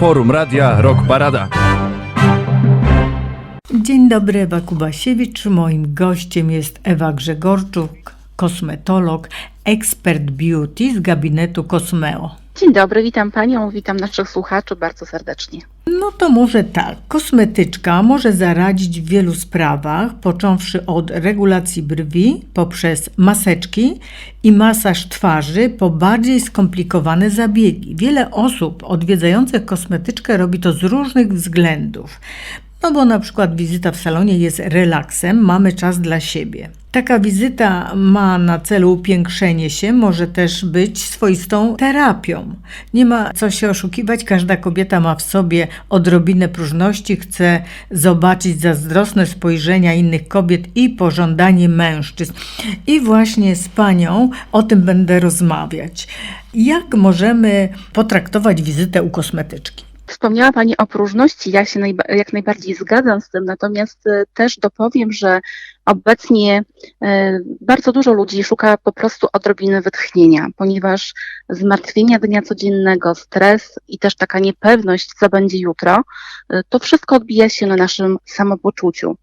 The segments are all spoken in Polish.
Forum Radia Rock Parada. Dzień dobry, Ewa Kubasiewicz. Moim gościem jest Ewa Grzegorczuk, kosmetolog, ekspert beauty z gabinetu Cosmeo. Dzień dobry, witam Panią, witam naszych słuchaczy bardzo serdecznie. No to może tak. Kosmetyczka może zaradzić w wielu sprawach, począwszy od regulacji brwi, poprzez maseczki i masaż twarzy, po bardziej skomplikowane zabiegi. Wiele osób odwiedzających kosmetyczkę robi to z różnych względów. No bo na przykład wizyta w salonie jest relaksem, mamy czas dla siebie. Taka wizyta ma na celu upiększenie się, może też być swoistą terapią. Nie ma co się oszukiwać, każda kobieta ma w sobie odrobinę próżności, chce zobaczyć zazdrosne spojrzenia innych kobiet i pożądanie mężczyzn. I właśnie z panią o tym będę rozmawiać. Jak możemy potraktować wizytę u kosmetyczki? Wspomniała Pani o próżności, ja się najba- jak najbardziej zgadzam z tym, natomiast e, też dopowiem, że obecnie e, bardzo dużo ludzi szuka po prostu odrobiny wytchnienia, ponieważ zmartwienia dnia codziennego, stres i też taka niepewność, co będzie jutro, e, to wszystko odbija się na naszym samopoczuciu.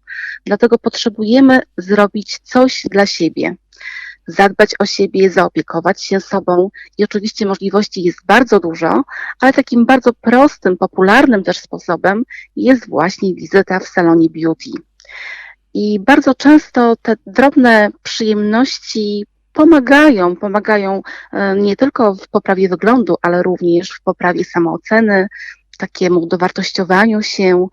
Dlatego potrzebujemy zrobić coś dla siebie. Zadbać o siebie, zaopiekować się sobą i oczywiście możliwości jest bardzo dużo, ale takim bardzo prostym, popularnym też sposobem jest właśnie wizyta w salonie beauty. I bardzo często te drobne przyjemności pomagają, pomagają e, nie tylko w poprawie wyglądu, ale również w poprawie samooceny, takiemu dowartościowaniu się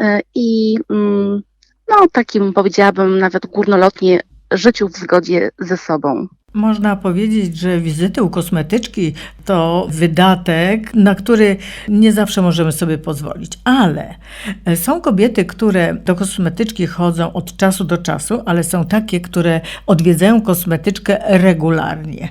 e, i mm, no takim powiedziałabym nawet górnolotnie życiu w zgodzie ze sobą. Można powiedzieć, że wizyty u kosmetyczki to wydatek, na który nie zawsze możemy sobie pozwolić. Ale e, są kobiety, które do kosmetyczki chodzą od czasu do czasu, ale są takie, które odwiedzają kosmetyczkę regularnie.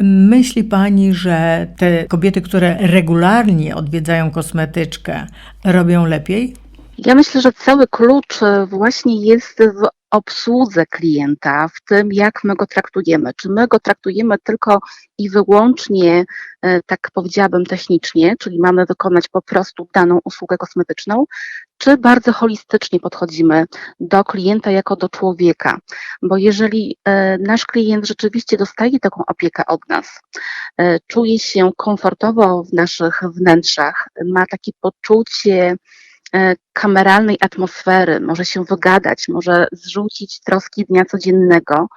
Myśli Pani, że te kobiety, które regularnie odwiedzają kosmetyczkę, robią lepiej? Ja myślę, że cały klucz e, właśnie jest w obsłudze klienta, w tym jak my go traktujemy. Czy my go traktujemy tylko i wyłącznie, e, tak powiedziałabym, technicznie, czyli mamy wykonać po prostu daną usługę kosmetyczną, czy bardzo holistycznie podchodzimy do klienta jako do człowieka. Bo jeżeli e, nasz klient rzeczywiście dostaje taką opiekę od nas, e, czuje się komfortowo w naszych wnętrzach, ma takie poczucie, kameralnej atmosfery, może się wygadać, może zrzucić troski dnia codziennego,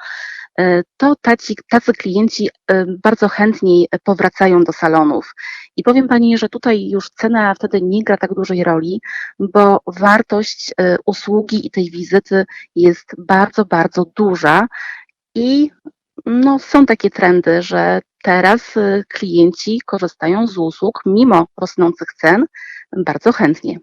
e, to tacy, tacy klienci e, bardzo chętniej powracają do salonów. I powiem Pani, że tutaj już cena wtedy nie gra tak dużej roli, bo wartość e, usługi i tej wizyty jest bardzo, bardzo duża i no, są takie trendy, że teraz e, klienci korzystają z usług mimo rosnących cen bardzo chętnie.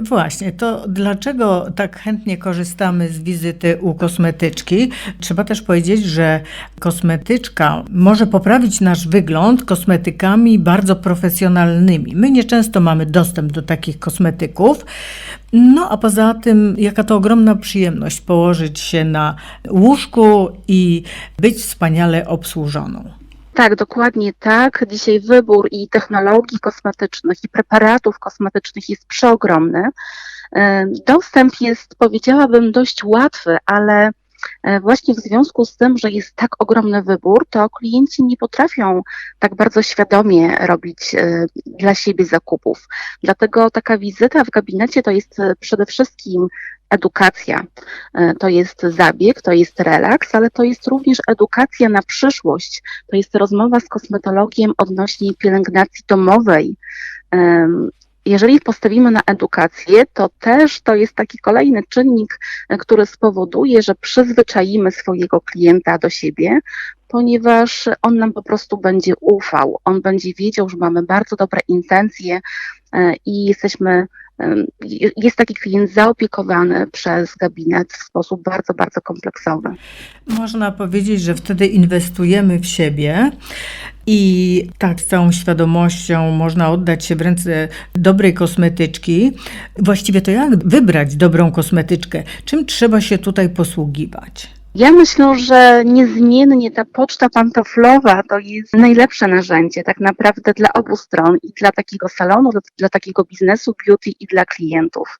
Właśnie, to dlaczego tak chętnie korzystamy z wizyty u kosmetyczki? Trzeba też powiedzieć, że kosmetyczka może poprawić nasz wygląd kosmetykami bardzo profesjonalnymi. My nieczęsto mamy dostęp do takich kosmetyków. No a poza tym, jaka to ogromna przyjemność położyć się na łóżku i być wspaniale obsłużoną. Tak, dokładnie tak. Dzisiaj wybór i technologii kosmetycznych, i preparatów kosmetycznych jest przeogromny. Dostęp jest, powiedziałabym, dość łatwy, ale właśnie w związku z tym, że jest tak ogromny wybór, to klienci nie potrafią tak bardzo świadomie robić e, dla siebie zakupów. Dlatego taka wizyta w gabinecie to jest e, przede wszystkim edukacja. E, To jest zabieg, to jest relaks, ale to jest również edukacja na przyszłość. To jest rozmowa z kosmetologiem odnośnie pielęgnacji domowej. Jeżeli postawimy na edukację, to też to jest taki kolejny czynnik, który spowoduje, że przyzwyczaimy swojego klienta do siebie, ponieważ on nam po prostu będzie ufał. On będzie wiedział, że mamy bardzo dobre intencje e, i jesteśmy jest taki klient zaopiekowany przez gabinet w sposób bardzo, bardzo kompleksowy. Można powiedzieć, że wtedy inwestujemy w siebie i tak z całą świadomością można oddać się w ręce dobrej kosmetyczki. Właściwie to jak wybrać dobrą kosmetyczkę? Czym trzeba się tutaj posługiwać? Ja myślę, że niezmiennie ta poczta pantoflowa to jest najlepsze narzędzie tak naprawdę dla obu stron i dla takiego salonu, dla, takiego biznesu beauty i dla klientów.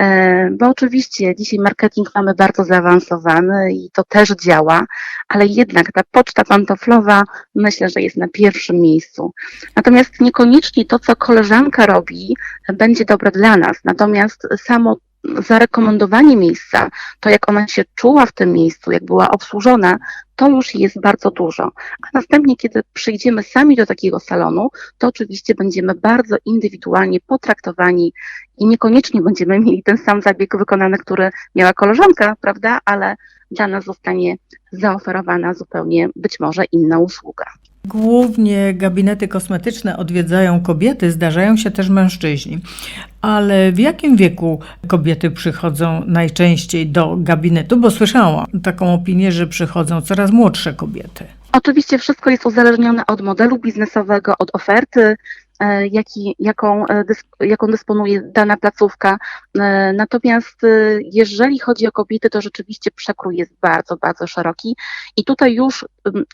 E, Bo oczywiście dzisiaj marketing mamy bardzo zaawansowany i to też działa, ale jednak ta poczta pantoflowa myślę, że jest na pierwszym miejscu. Natomiast niekoniecznie to, co koleżanka robi, będzie dobre dla nas. Natomiast samo zarekomendowanie miejsca, to jak ona się czuła w tym miejscu, jak była obsłużona, to już jest bardzo dużo. A następnie, kiedy przyjdziemy sami do takiego salonu, to oczywiście będziemy bardzo indywidualnie potraktowani i niekoniecznie będziemy mieli ten sam zabieg wykonany, który miała koleżanka, prawda? Ale dla nas zostanie zaoferowana zupełnie być może inna usługa. Głównie gabinety kosmetyczne odwiedzają kobiety, zdarzają się też mężczyźni. Ale w jakim wieku kobiety przychodzą najczęściej do gabinetu? Bo słyszałam taką opinię, że przychodzą coraz młodsze kobiety. Oczywiście wszystko jest uzależnione od modelu biznesowego, od oferty, jaki, jaką, e, jaką dysponuje dana placówka. E, Natomiast e, jeżeli chodzi o kobiety, to rzeczywiście przekrój jest bardzo, bardzo szeroki. I tutaj już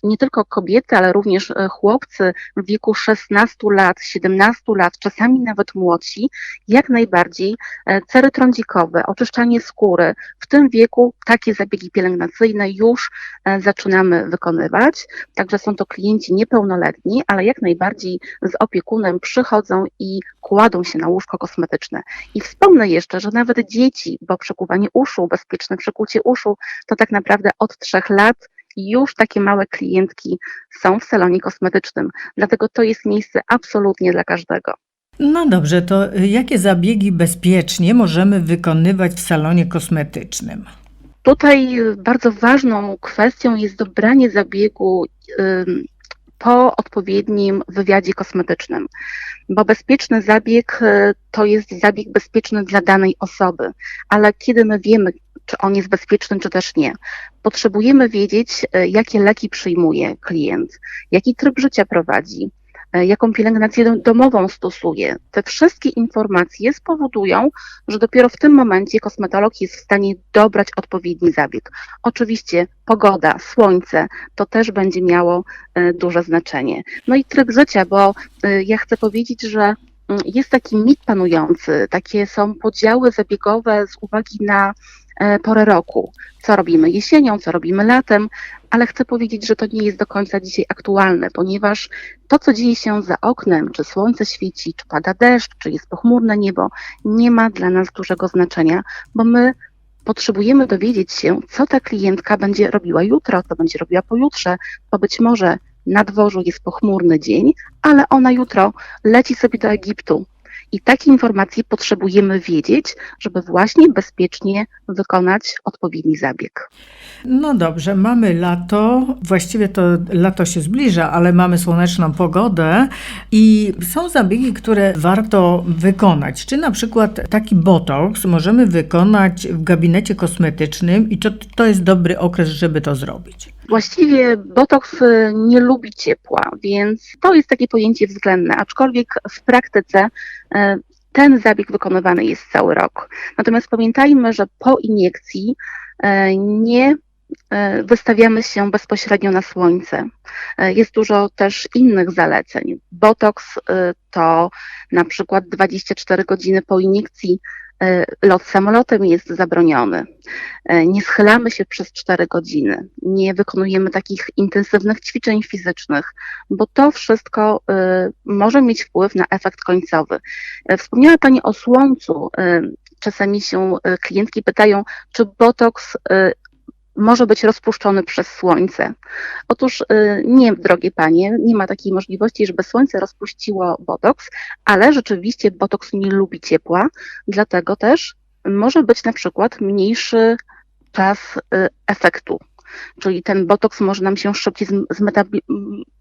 nie tylko kobiety, ale również e, chłopcy w wieku 16 lat, 17 lat, czasami nawet młodsi, jak najbardziej e, cery trądzikowe, oczyszczanie skóry. W tym wieku takie zabiegi pielęgnacyjne już e, zaczynamy wykonywać. Także są to klienci niepełnoletni, ale jak najbardziej z opiekunem przychodzą i kładą się na łóżko kosmetyczne. I wspomnę jeszcze, że nawet dzieci, bo przekuwanie uszu, bezpieczne przekucie uszu, to tak naprawdę od trzech lat już takie małe klientki są w salonie kosmetycznym. Dlatego to jest miejsce absolutnie dla każdego. No dobrze, to jakie zabiegi bezpiecznie możemy wykonywać w salonie kosmetycznym? Tutaj bardzo ważną kwestią jest dobranie zabiegu po odpowiednim wywiadzie kosmetycznym, bo bezpieczny zabieg y, to jest zabieg bezpieczny dla danej osoby, ale kiedy my wiemy, czy on jest bezpieczny, czy też nie, potrzebujemy wiedzieć, y, jakie leki przyjmuje klient, jaki tryb życia prowadzi, jaką pielęgnację dom- domową stosuje. Te wszystkie informacje spowodują, że dopiero w tym momencie kosmetolog jest w stanie dobrać odpowiedni zabieg. Oczywiście pogoda, słońce to też będzie miało e, duże znaczenie. No i tryb życia, bo e, ja chcę powiedzieć, że mm, jest taki mit panujący, takie są podziały zabiegowe z uwagi na e, porę roku. Co robimy jesienią, co robimy latem, ale chcę powiedzieć, że to nie jest do końca dzisiaj aktualne, ponieważ to, co dzieje się za oknem, czy słońce świeci, czy pada deszcz, czy jest pochmurne niebo, nie ma dla nas dużego znaczenia, bo my potrzebujemy dowiedzieć się, co ta klientka będzie robiła jutro, co będzie robiła pojutrze, bo być może na dworzu jest pochmurny dzień, ale ona jutro leci sobie do Egiptu. I takie informacje potrzebujemy wiedzieć, żeby właśnie bezpiecznie wykonać odpowiedni zabieg. No dobrze, mamy lato, właściwie to lato się zbliża, ale mamy słoneczną pogodę i są zabiegi, które warto wykonać. Czy na przykład taki botoks możemy wykonać w gabinecie kosmetycznym i to, to jest dobry okres, żeby to zrobić? Właściwie botoks y, nie lubi ciepła, więc to jest takie pojęcie względne, aczkolwiek w praktyce ten zabieg wykonywany jest cały rok. Natomiast pamiętajmy, że po iniekcji y, nie y, wystawiamy się bezpośrednio na słońce. Jest dużo też innych zaleceń. Botoks y, to na przykład 24 godziny po iniekcji lot samolotem jest zabroniony. E, nie schylamy się przez 4 godziny, nie wykonujemy takich intensywnych ćwiczeń fizycznych, bo to wszystko e, może mieć wpływ na efekt końcowy. E, Wspomniała Pani o słońcu. E, Czasami się e, klientki pytają, czy botoks e, może być rozpuszczony przez słońce. Otóż e, nie, drogie panie, nie ma takiej możliwości, żeby słońce rozpuściło botoks, ale rzeczywiście botoks nie lubi ciepła, dlatego też może być na przykład mniejszy czas y, efektu. Czyli ten botoks może nam się szybciej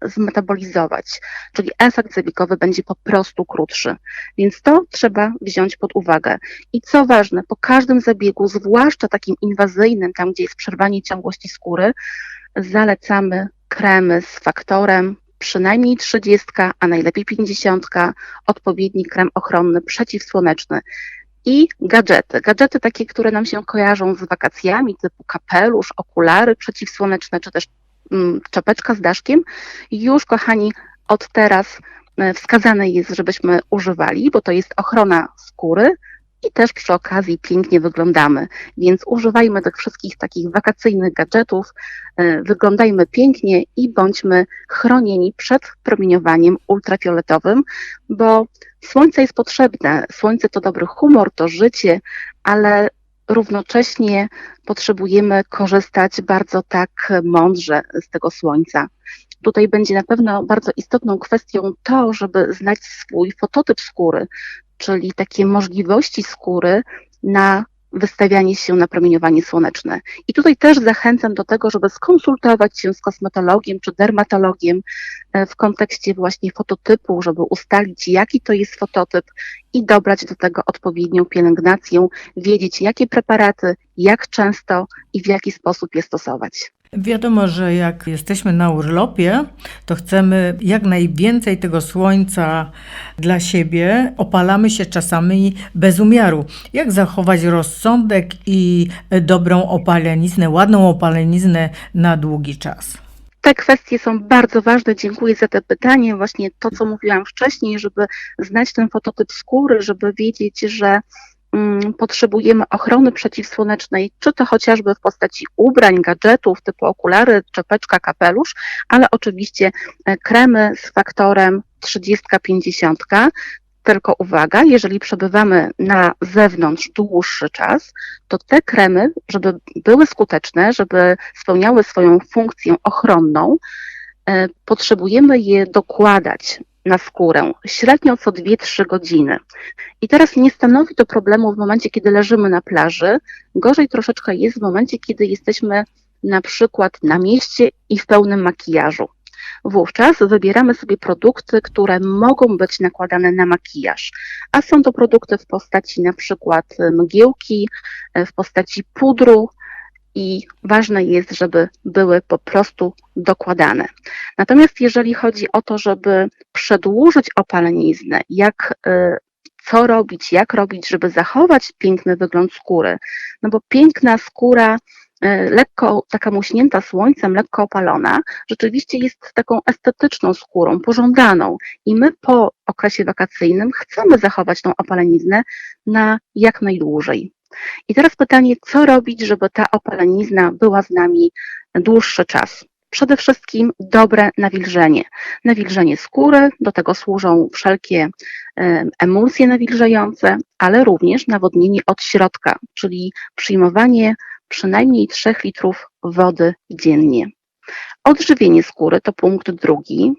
zmetabolizować, czyli efekt zabiegowy będzie po prostu krótszy. Więc to trzeba wziąć pod uwagę. I co ważne, po każdym zabiegu, zwłaszcza takim inwazyjnym, tam gdzie jest przerwanie ciągłości skóry, zalecamy kremy z faktorem przynajmniej 30, a najlepiej 50, odpowiedni krem ochronny przeciwsłoneczny. I gadżety. Gadżety takie, które nam się kojarzą z wakacjami, typu kapelusz, okulary przeciwsłoneczne, czy też mm, czapeczka z daszkiem. Już, kochani, od teraz e, wskazane jest, żebyśmy używali, bo to jest ochrona skóry i też przy okazji pięknie wyglądamy. Więc używajmy tych wszystkich takich wakacyjnych gadżetów, e, wyglądajmy pięknie i bądźmy chronieni przed promieniowaniem ultrafioletowym, bo słońce jest potrzebne. Słońce to dobry humor, to życie, ale równocześnie potrzebujemy korzystać bardzo tak mądrze z tego słońca. Tutaj będzie na pewno bardzo istotną kwestią to, żeby znać swój fototyp skóry, czyli takie możliwości skóry na wystawianie się na promieniowanie słoneczne. I tutaj też zachęcam do tego, żeby skonsultować się z kosmetologiem czy dermatologiem e, w kontekście właśnie fototypu, żeby ustalić, jaki to jest fototyp i dobrać do tego odpowiednią pielęgnację, wiedzieć, jakie preparaty, jak często i w jaki sposób je stosować. Wiadomo, że jak jesteśmy na urlopie, to chcemy jak najwięcej tego słońca dla siebie. Opalamy się czasami bez umiaru. Jak zachować rozsądek i dobrą opaleniznę, ładną opaleniznę na długi czas? Te kwestie są bardzo ważne. Dziękuję za te pytanie. Właśnie to, co mówiłam wcześniej, żeby znać ten fototyp skóry, żeby wiedzieć, że potrzebujemy ochrony przeciwsłonecznej, czy to chociażby w postaci ubrań, gadżetów typu okulary, czepeczka, kapelusz, ale oczywiście e, kremy z faktorem 30-50. Tylko uwaga, jeżeli przebywamy na zewnątrz dłuższy czas, to te kremy, żeby były skuteczne, żeby spełniały swoją funkcję ochronną, e, potrzebujemy je dokładać na skórę średnio co 2-3 godziny. I teraz nie stanowi to problemu w momencie, kiedy leżymy na plaży. Gorzej troszeczkę jest w momencie, kiedy jesteśmy na przykład na mieście i w pełnym makijażu. Wówczas wybieramy sobie produkty, które mogą być nakładane na makijaż, a są to produkty w postaci na przykład mgiełki, w postaci pudru, i ważne jest, żeby były po prostu dokładane. Natomiast jeżeli chodzi o to, żeby przedłużyć opaleniznę, jak y, co robić, jak robić, żeby zachować piękny wygląd skóry, no bo piękna skóra y, lekko taka muśnięta słońcem, lekko opalona, rzeczywiście jest taką estetyczną skórą, pożądaną. I my po okresie wakacyjnym chcemy zachować tą opaleniznę na jak najdłużej. I teraz pytanie, co robić, żeby ta opalenizna była z nami dłuższy czas? Przede wszystkim dobre nawilżenie. Nawilżenie skóry, do tego służą wszelkie emulsje nawilżające, ale również nawodnienie od środka, czyli przyjmowanie przynajmniej 3 litrów wody dziennie. Odżywienie skóry to punkt drugi.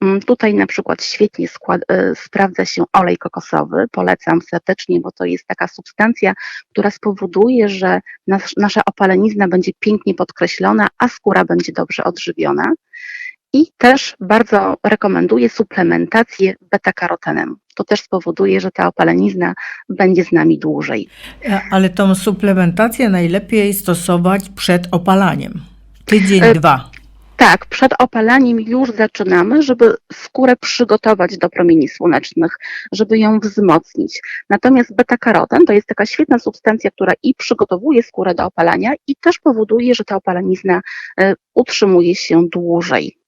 Mm, tutaj na przykład świetnie e, sprawdza się olej kokosowy. Polecam serdecznie, bo to jest taka substancja, która spowoduje, że nas, nasza opalenizna będzie pięknie podkreślona, a skóra będzie dobrze odżywiona. I też bardzo rekomenduję suplementację beta-karotenem. To też spowoduje, że ta opalenizna będzie z nami dłużej. E, Ale tą suplementację najlepiej stosować przed opalaniem. Tydzień, E, dwa. Tak, przed opalaniem już zaczynamy, żeby skórę przygotować do promieni słonecznych, żeby ją wzmocnić. Natomiast beta-karoten to jest taka świetna substancja, która i przygotowuje skórę do opalania i też powoduje, że ta opalenizna e, utrzymuje się dłużej.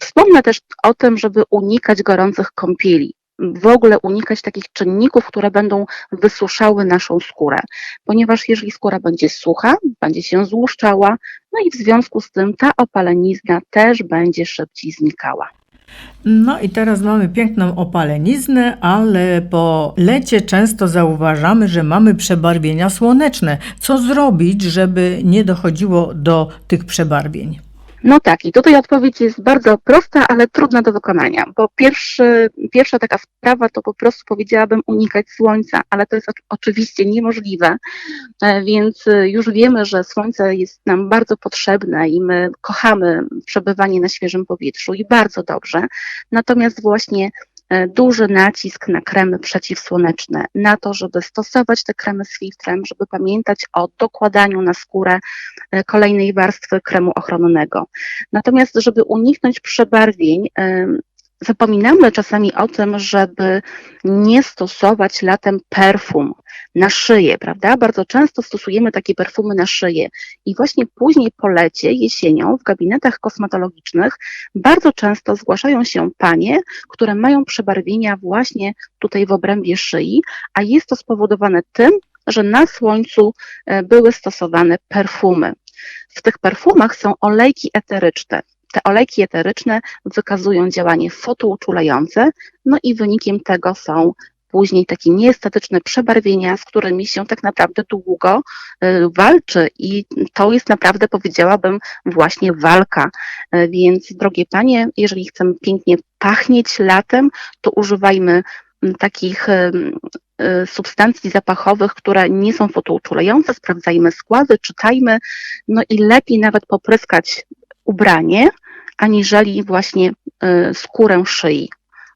Wspomnę też o tym, żeby unikać gorących kąpieli. W ogóle unikać takich czynników, które będą wysuszały naszą skórę, ponieważ jeżeli skóra będzie sucha, będzie się złuszczała, no i w związku z tym ta opalenizna też będzie szybciej znikała. No i teraz mamy piękną opaleniznę, ale po lecie często zauważamy, że mamy przebarwienia słoneczne. Co zrobić, żeby nie dochodziło do tych przebarwień? No tak, i tutaj odpowiedź jest bardzo prosta, ale trudna do wykonania, bo pierwszy, pierwsza taka sprawa to po prostu powiedziałabym unikać słońca, ale to jest oczywiście niemożliwe, e, więc e, już wiemy, że słońce jest nam bardzo potrzebne i my kochamy przebywanie na świeżym powietrzu i bardzo dobrze, natomiast właśnie duży nacisk na kremy przeciwsłoneczne, na to, żeby stosować te kremy z filtrem, żeby pamiętać o dokładaniu na skórę e, kolejnej warstwy kremu ochronnego. Natomiast, żeby uniknąć przebarwień, zapominamy czasami o tym, żeby nie stosować latem perfum na szyję, prawda? Bardzo często stosujemy takie perfumy na szyję i właśnie później po lecie, jesienią w gabinetach kosmetologicznych bardzo często zgłaszają się panie, które mają przebarwienia właśnie tutaj w obrębie szyi, a jest to spowodowane tym, że na słońcu e, były stosowane perfumy. W tych perfumach są olejki eteryczne. Te olejki eteryczne wykazują działanie fotouczulające, no i wynikiem tego są później takie nieestetyczne przebarwienia, z którymi się tak naprawdę długo y, walczy i to jest naprawdę, powiedziałabym, właśnie walka. Y, Więc drogie panie, jeżeli chcemy pięknie pachnieć latem, to używajmy mm, takich y, substancji zapachowych, które nie są fotouczulające, sprawdzajmy składy, czytajmy, no i lepiej nawet popryskać ubranie, aniżeli właśnie y, skórę szyi,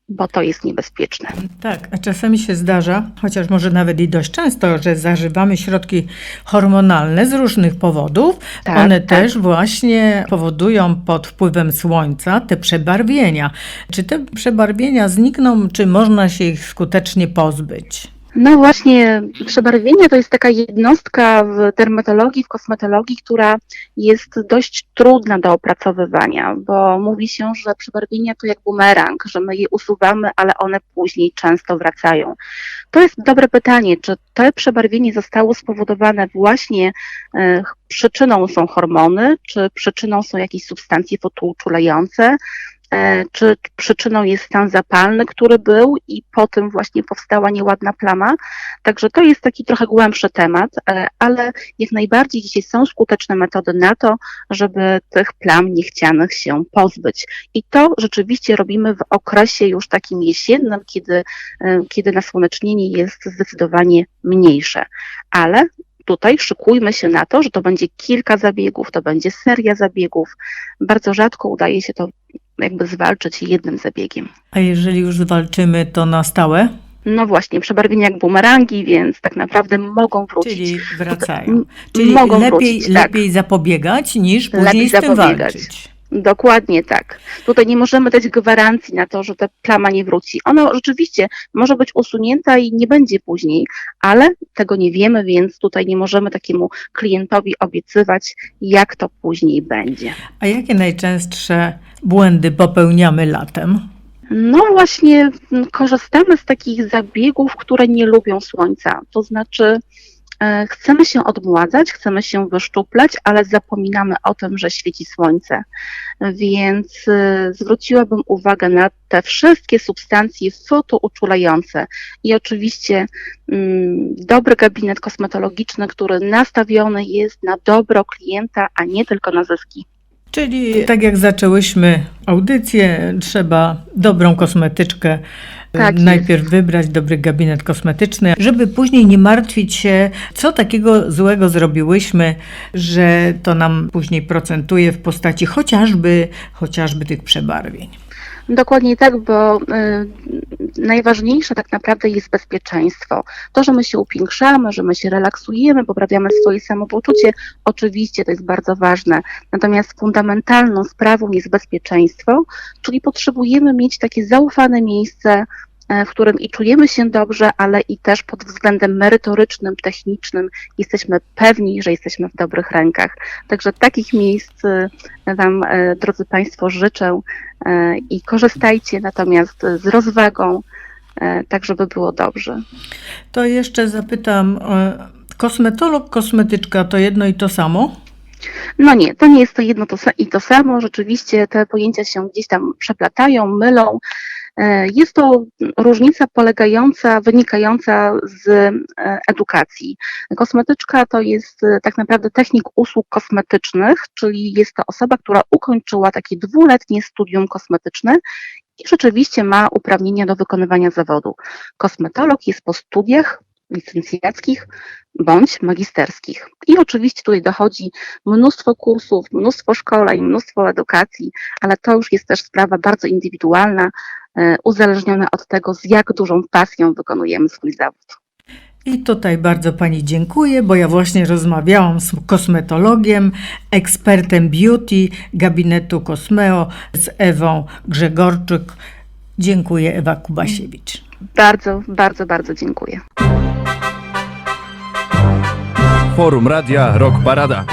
bo to jest niebezpieczne. Tak, a czasami się zdarza, chociaż może nawet i dość często, że zażywamy środki hormonalne z różnych powodów. Tak, One tak. też właśnie powodują pod wpływem słońca te przebarwienia. Czy te przebarwienia znikną, czy można się ich skutecznie pozbyć? No właśnie, przebarwienie to jest taka jednostka w dermatologii, w kosmetologii, która jest dość trudna do opracowywania, bo mówi się, że przebarwienia to jak bumerang, że my je usuwamy, ale one później często wracają. To jest dobre pytanie, czy te przebarwienie zostało spowodowane właśnie e, przyczyną są hormony, czy przyczyną są jakieś substancje fotouczulające, czy przyczyną jest stan zapalny, który był i po tym właśnie powstała nieładna plama. Także to jest taki trochę głębszy temat, e, ale jak najbardziej dzisiaj są skuteczne metody na to, żeby tych plam niechcianych się pozbyć. I to rzeczywiście robimy w okresie już takim jesiennym, kiedy, e, kiedy nasłonecznienie jest zdecydowanie mniejsze. Ale tutaj szykujmy się na to, że to będzie kilka zabiegów, to będzie seria zabiegów. Bardzo rzadko udaje się to jakby zwalczyć jednym zabiegiem. A jeżeli już walczymy, to na stałe? No właśnie, przebarwienia jak bumerangi, więc tak naprawdę mogą wrócić. Czyli wracają. Czyli mogą lepiej, wrócić, tak. lepiej zapobiegać niż później Lepiej z tym zapobiegać. walczyć. Dokładnie tak. Tutaj nie możemy dać gwarancji na to, że ta plama nie wróci. Ona rzeczywiście może być usunięta i nie będzie później, ale tego nie wiemy, więc tutaj nie możemy takiemu klientowi obiecywać, jak to później będzie. A jakie najczęstsze błędy popełniamy latem? No właśnie, korzystamy z takich zabiegów, które nie lubią słońca. To znaczy, e, chcemy się odmładzać, chcemy się wyszczuplać, ale zapominamy o tym, że świeci słońce. Więc e, zwróciłabym uwagę na te wszystkie substancje fotouczulające i oczywiście mm, dobry gabinet kosmetologiczny, który nastawiony jest na dobro klienta, a nie tylko na zyski. Czyli tak jak zaczęłyśmy audycję, trzeba dobrą kosmetyczkę Tak e, jest. najpierw wybrać, dobry gabinet kosmetyczny, żeby później nie martwić się, co takiego złego zrobiłyśmy, że to nam później procentuje w postaci chociażby, chociażby tych przebarwień. Dokładnie tak, bo y, najważniejsze tak naprawdę jest bezpieczeństwo. To, że my się upiększamy, że my się relaksujemy, poprawiamy swoje samopoczucie, oczywiście to jest bardzo ważne. Natomiast fundamentalną sprawą jest bezpieczeństwo, czyli potrzebujemy mieć takie zaufane miejsce, w którym i czujemy się dobrze, ale i też pod względem merytorycznym, technicznym jesteśmy pewni, że jesteśmy w dobrych rękach. Także takich miejsc e, Wam, e, drodzy Państwo, życzę e, i korzystajcie natomiast z rozwagą, e, tak żeby było dobrze. To jeszcze zapytam, e, kosmetolog, kosmetyczka to jedno i to samo? No nie, to nie jest to jedno to, i to samo. Rzeczywiście te pojęcia się gdzieś tam przeplatają, mylą. E, Jest to różnica polegająca, wynikająca z e, edukacji. Kosmetyczka to jest e, tak naprawdę technik usług kosmetycznych, czyli jest to osoba, która ukończyła takie dwuletnie studium kosmetyczne i rzeczywiście ma uprawnienia do wykonywania zawodu. Kosmetolog jest po studiach licencjackich bądź magisterskich. I oczywiście tutaj dochodzi mnóstwo kursów, mnóstwo szkoleń, mnóstwo edukacji, ale to już jest też sprawa bardzo indywidualna, e, uzależniona od tego, z jak dużą pasją wykonujemy swój zawód. I tutaj bardzo Pani dziękuję, bo ja właśnie rozmawiałam z kosmetologiem, ekspertem beauty gabinetu Cosmeo z Ewą Grzegorczyk. Dziękuję, Ewa Kubasiewicz. Bardzo, bardzo, bardzo dziękuję. Forum Radia Rock Parada.